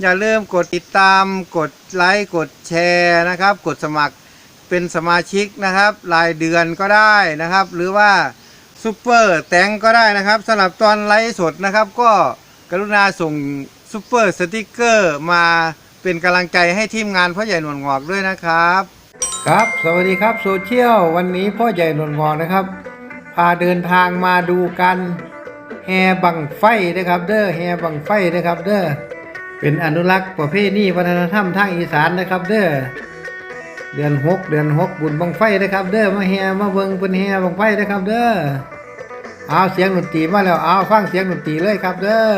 อย่าลืมกดติดตาม กดไลค์ กดแชร์นะครับ กดสมัครเป็นสมาชิกนะครับ รายเดือนก็ได้นะครับ หรือว่าซูเปอร์แตงก็ได้นะครับสำหรับตอนไลฟ์สดนะครับ ก็กรุณาส่งซูเปอร์สติกเกอร์มาเป็นกำลังใจให้ทีมงานพ่อใหญ่หนวดงอกด้วยนะครับ ครับ สวัสดีครับโซเชียลวันนี้พ่อใหญ่หนวดงอกนะครับ พาเดินทางมาดูกันแฮบังไฟนะครับ เด้อแฮบังไฟนะครับ เด้อ เป็นอนุรักษ์ประเพณีวัฒนธรรมทางอีสานนะครับเด้อเดือนหกเดือนหกบุญบังไฟนะครับ เด้อมาแฮมาเบิงเป็นแฮบังไฟนะครับ เด้อเอาเสียงดนตรีมาแล้วเอาฟังเสียงดนตรีเลยครับ เด้อ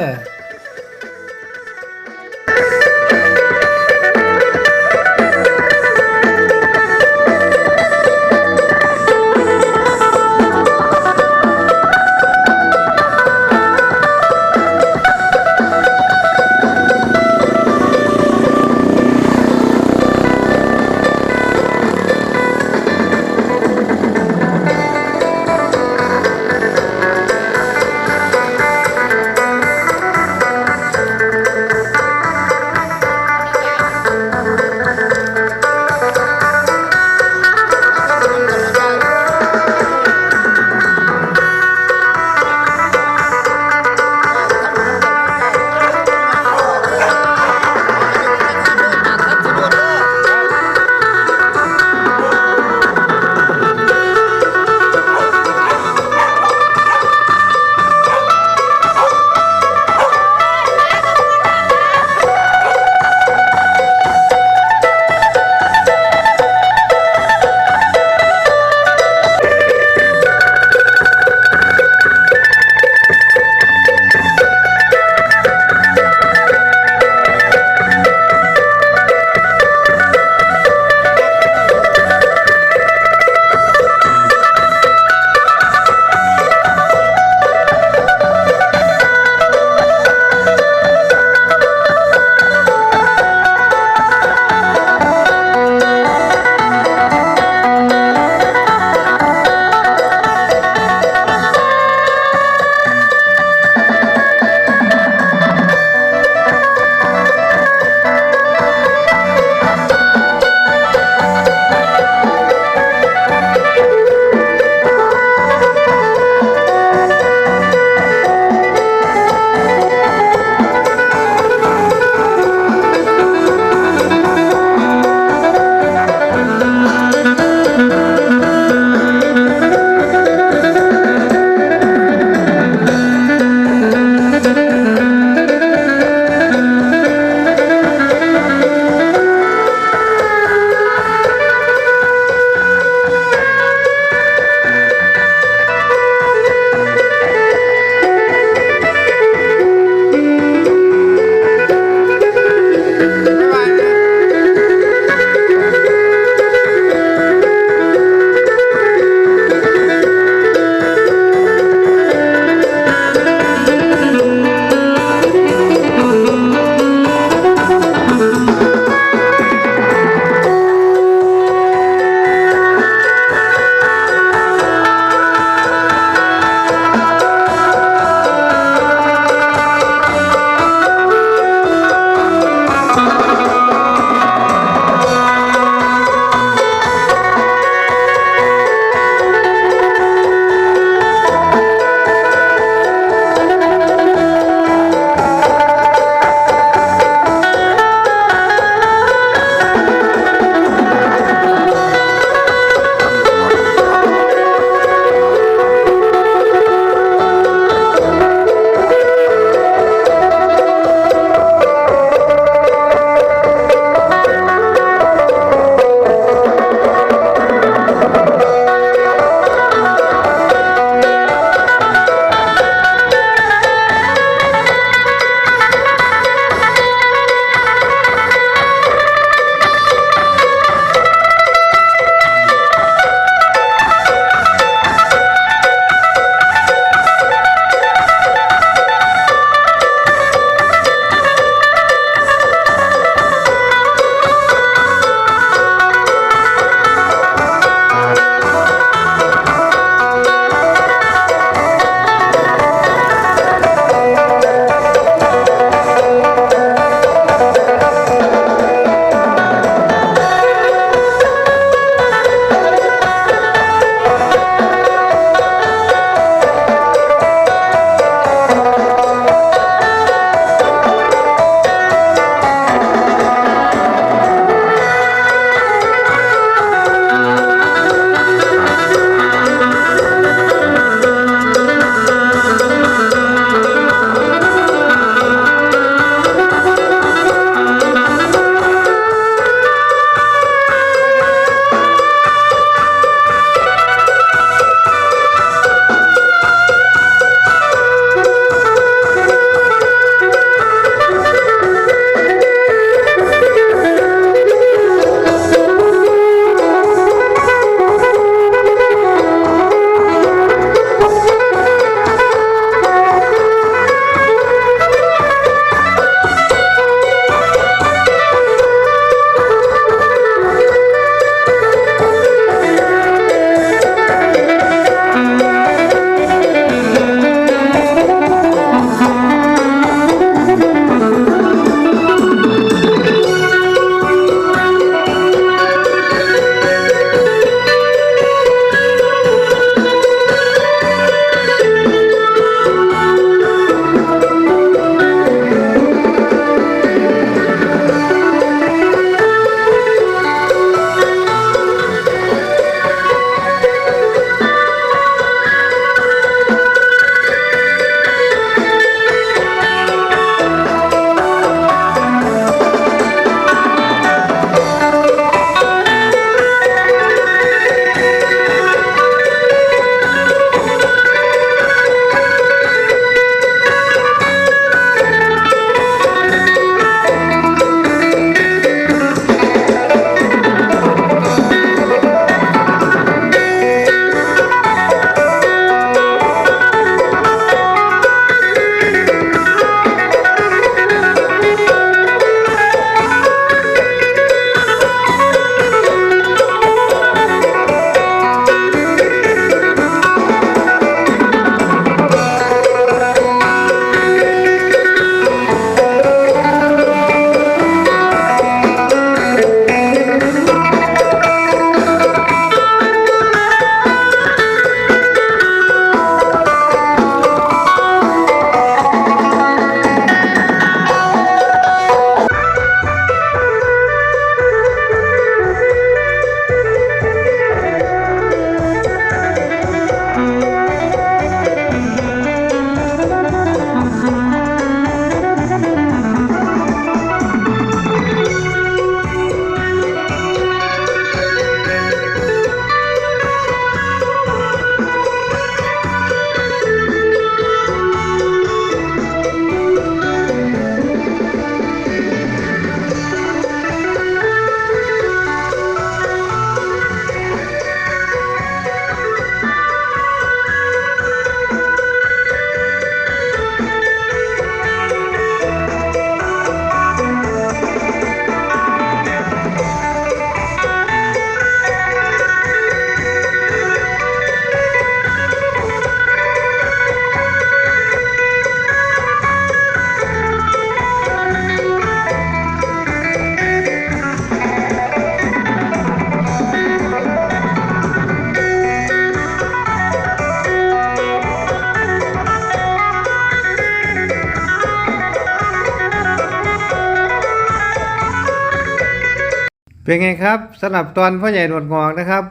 เป็นไงครับสำหรับตอนพ่อใหญ่หนวดงอกนะครับ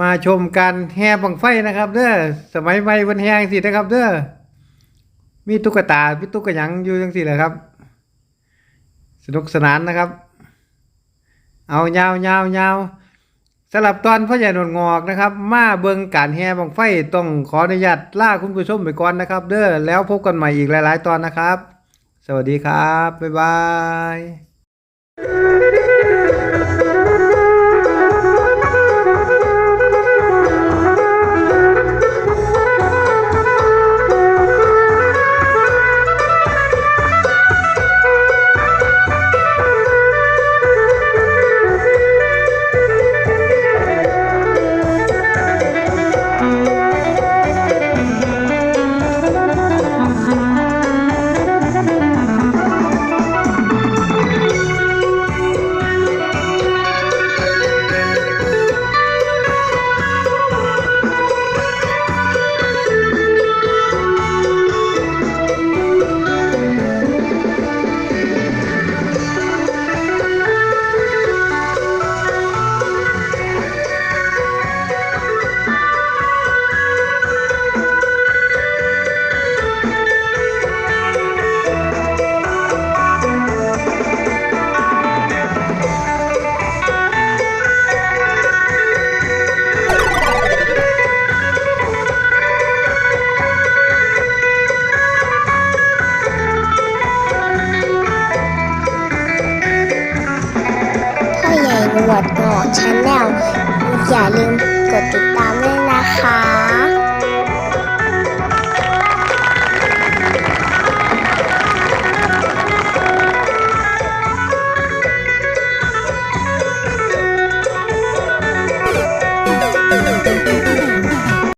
มาชมการแห่บังไฟนะครับเด้อสมัยใหม่วันแห่งสินะครับเด้อมีตุ๊กตามีตุ๊กหยังอยู่จังสิแหละครับ สนุกสนานนะครับ เอายาวยาวยาวสำหรับตอนพ่อใหญ่หนวดงอกนะครับ มาเบิงการแห่บังไฟต้องขออนุญาตล่าคุณผู้ชมไปก่อนนะครับ เด้อแล้วพบกันใหม่อีกหลาย ๆ ตอนนะครับ สวัสดีครับบ๊ายบาย พ่อใหนวดงอกชาแนลอย่าลืมกดติดตามด้วยนะคะ